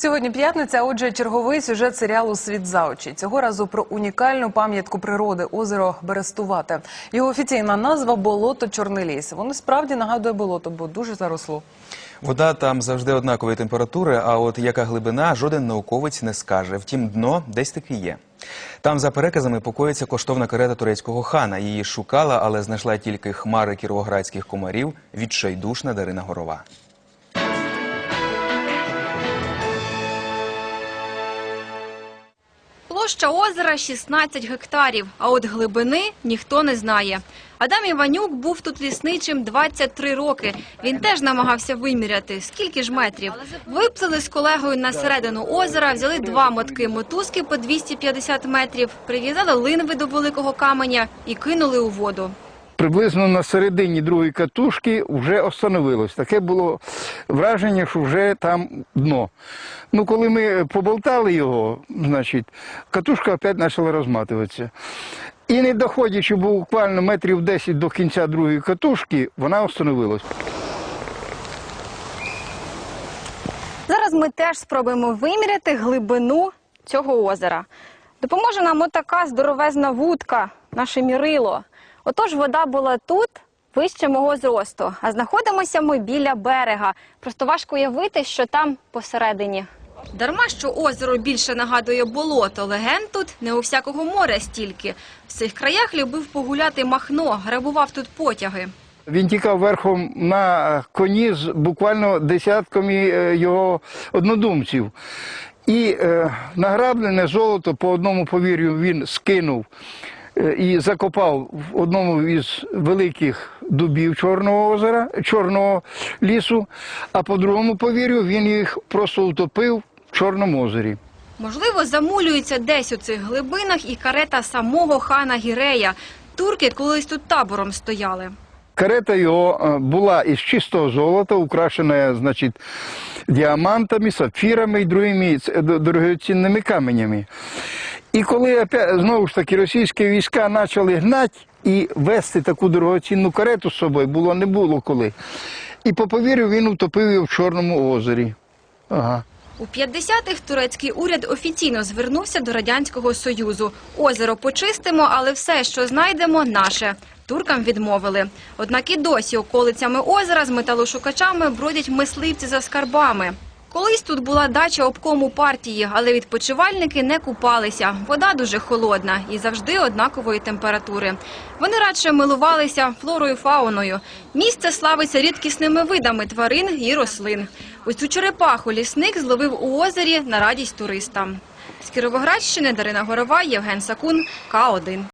Сьогодні п'ятниця. Отже, черговий сюжет серіалу Світ за очі. Цього разу про унікальну пам'ятку природи озеро Берестувате. Його офіційна назва болото Чорний ліс. Воно справді нагадує болото, бо дуже заросло. Вода там завжди однакової температури, а от яка глибина, жоден науковець не скаже. Втім, дно десь таки є. Там, за переказами, покоїться коштовна карета турецького хана. Її шукала, але знайшла тільки хмари кіровоградських комарів. Відчайдушна Дарина Горова. Площа озера 16 гектарів, а от глибини ніхто не знає. Адам Іванюк був тут лісничим 23 роки. Він теж намагався виміряти, скільки ж метрів. Виплили з колегою на середину озера, взяли два мотки мотузки по 250 метрів, прив'язали линви до великого каменя і кинули у воду. Приблизно на середині другої катушки вже остановилось. Таке було враження, що вже там дно. Ну, коли ми поболтали його, значить, катушка опять почала розматуватися. І не доходячи буквально метрів 10 до кінця другої катушки, вона остановилась. Зараз ми теж спробуємо виміряти глибину цього озера. Допоможе нам отака здоровезна вудка, наше мірило. Отож, вода була тут, вище мого зросту, а знаходимося ми біля берега. Просто важко уявити, що там посередині. Дарма, що озеро більше нагадує болото, легенд тут не у всякого моря стільки. В цих краях любив погуляти Махно, грабував тут потяги. Він тікав верхом на коні з буквально десятками е, його однодумців. І е, награблене золото по одному повір'ю він скинув і закопав в одному із великих дубів Чорного озера, Чорного лісу, а по другому повір'ю він їх просто утопив в Чорному озері. Можливо, замулюється десь у цих глибинах і карета самого хана Гірея. Турки колись тут табором стояли. Карета його е, була із чистого золота, украшена, значить, діамантами, сапфірами і другими д- дорогоцінними каменями. І коли знову ж таки російські війська почали гнати і вести таку дорогоцінну карету з собою, було не було коли. І по повір'ю він утопив його в Чорному озері. Ага. У 50-х турецький уряд офіційно звернувся до Радянського Союзу. Озеро почистимо, але все, що знайдемо, наше. Туркам відмовили. Однак і досі околицями озера з металошукачами бродять мисливці за скарбами. Колись тут була дача обкому партії, але відпочивальники не купалися. Вода дуже холодна і завжди однакової температури. Вони радше милувалися флорою фауною. Місце славиться рідкісними видами тварин і рослин. Ось цю черепаху лісник зловив у озері на радість туристам. З Кіровоградщини Дарина Горова, Євген Сакун, К1.